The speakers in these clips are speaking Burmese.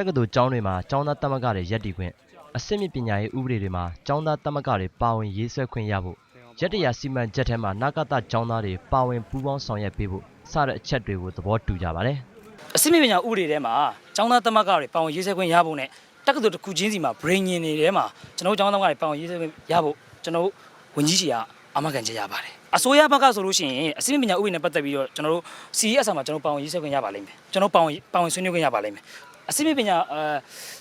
က္ကသိုလ်ကျောင်းတွေမှာကျောင်းသားတက်မကတွေရပ်တည်ခွင့်အစစ်မြစ်ပညာရေးဥပဒေတွေမှာကျောင်းသားတက်မကတွေပါဝင်ရေးဆွဲခွင့်ရဖို့ရက်တရာစီမံချက်ထဲမှာနာကတကျောင်းသားတွေပါဝင်ပူးပေါင်းဆောင်ရွက်ပေးဖို့စတဲ့အချက်တွေကိုသဘောတူကြပါတယ်အစစ်မြစ်ပညာဥပဒေထဲမှာကျောင်းသားသမဂ္ဂတွေပါဝင်ရေးဆွဲခွင့်ရဖို့နဲ့တက္ကသိုလ်တစ်ခုချင်းစီမှာ brain ညင်နေထဲမှာကျွန်တော်တို့ကျောင်းသားသမဂ္ဂတွေပါဝင်ရေးဆွဲခွင့်ရဖို့ကျွန်တော်တို့ဝန်ကြီးကြီးကအမကန်ချက်ရပါတယ်အစိုးရဘက်ကဆိုလို့ရှိရင်အစစ်မြစ်ပညာဥပဒေနဲ့ပတ်သက်ပြီးတော့ကျွန်တော်တို့ CES မှာကျွန်တော်ပါဝင်ရေးဆွဲခွင့်ရပါလိမ့်မယ်ကျွန်တော်ပါဝင်ပါဝင်ဆွေးနွေးခွင့်ရပါလိမ့်မယ် အစစ်မြစ်ပညာအဲ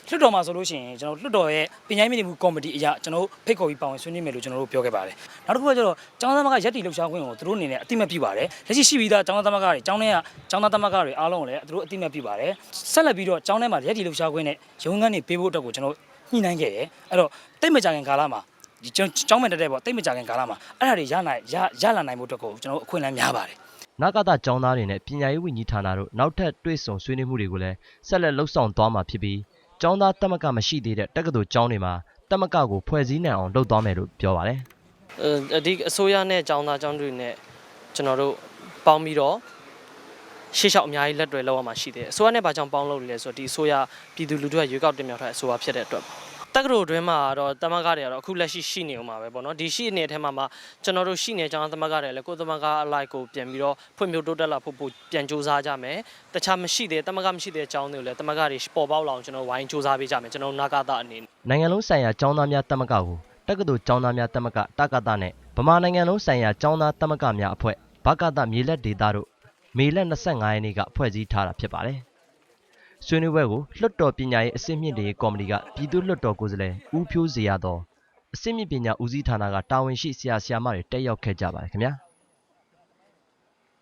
လွှတ်တော်မှာဆိုလို့ရှိရင်ကျွန်တော်လွှတ်တော်ရဲ့ပညာရေးမြင့်မှုကော်မတီအရာကျွန်တော်ဖိတ်ခေါ်ပြီးပါဝင်ဆွေးနွေးမယ်လို့ကျွန်တော်တို့ပြောခဲ့ပါတယ်နောက်တစ်ခုကကျတော့ကျောင်းသားသမဂ္ဂရက်တီလှုပ်ရှားခွင့်ကိုသူတို့အနေနဲ့အတိမတ်ပြုပါတယ်လက်ရှိရှိပြီးသားကျောင်းသားသမဂ္ဂတွေကျောင်းထဲကကျောင်းသားသမဂ္ဂတွေအားလုံးကိုလည်းသူတို့အတိမတ်ပြုပါတယ်ဆက်လက်ပြီးတော့ကျောင်းထဲမှာရက်တီလှုပ်ရှားခွင့်နဲ့ရုံးခန်းတွေပေးဖို့အတွက်ကိုကျွန်တော်ညှိနှိုင်းခဲ့တယ်အဲ့တော့တိတ်မကြခင်ကာလမှာဒီကျောင်းကျောင်းမဲ့တက်တဲ့ပေါ့တိတ်မကြခင်ကာလမှာအဲ့ဒါတွေရနိုင်ရရလာနိုင်ဖို့အတွက်ကိုကျွန်တော်အခွင့်အလမ်းများပါတယ် နာကတကျောင်းသားတွေနဲ့ပညာရေးဝန်ကြီးဌာနတို့နောက်ထပ်တွေ့ဆုံဆွေးနွေးမှုတွေကိုလည်းဆက်လက်လှုပ်ဆောင်သွားမှာဖြစ်ပြီးကျောင်းသားတက်မကမရှိသေးတဲ့တက္ကသိုလ်ကျောင်းတွေမှာတက်မကကိုဖွဲ့စည်းနိုင်အောင်လုပ်သွားမယ်လို့ပြောပါတယ်အဲအဒီအစိုးရနဲ့ចောင်းသားចောင်းတွေနဲ့ကျွန်တော်တို့ပေါင်းပြီးတော့ရှေ့လျှောက်အများကြီးလက်တွဲလောက်ရမှာရှိတယ်အစိုးရနဲ့ဘာကြောင့်ပေါင်းလုပ်လဲဆိုတော့ဒီအစိုးရပြည်သူလူထုကရွေးကောက်တင်မြှောက်ထားတဲ့အစိုးရဖြစ်တဲ့အတွက်ပါ တက္ကသိုလ်တွင်းမှာတော့တမကတွေကတော့အခုလက်ရှိရှိနေအောင်ပါပဲပေါ့နော်ဒီရှိနေတဲ့အထက်မှာမှကျွန်တော်တို့ရှိနေကြောင်းတမကတွေလည်းကိုယ်တမကအလိုက်ကိုပြန်ပြီးတော့ဖွံ့ဖြိုးတိုးတက်လာဖို့ပိုပြန်စူးစမ်းကြမယ်တခြားမရှိသေးတမကမရှိသေးတဲ့အကြောင်းတွေကိုလည်းတမကတွေပေါ်ပေါက်လာအောင်ကျွန်တော်ဝိုင်းစူးစမ်းပေးကြမယ်ကျွန်တော်နာဂတာအနေနဲ့နိုင်ငံလုံးဆိုင်ရာကျောင်းသားများတက်မကကိုတက္ကသိုလ်ကျောင်းသားများတက်မကတကတနဲ့ဗမာနိုင်ငံလုံးဆိုင်ရာကျောင်းသားတက်မကများအဖွဲ့ဘကတမြေလက်ဒေတာတို့မေလ25ရက်နေ့ကဖွဲ့စည်းထားတာဖြစ်ပါတယ်။ ဆွေးနွေးပွဲကိုလွှတ်တော်ပညာရေးအစစ်မြင့်တွေကော်မတီကပြည်သူ့လွှတ်တော်ကိုယ်စားလှယ်ဦးဖြိုးစေရသောအစစ်မြင့်ပညာဦးစီးဌာနကတာဝန်ရှိဆရာဆရာမတွေတက်ရောက်ခဲ့ကြပါတယ်ခင်ဗျာ။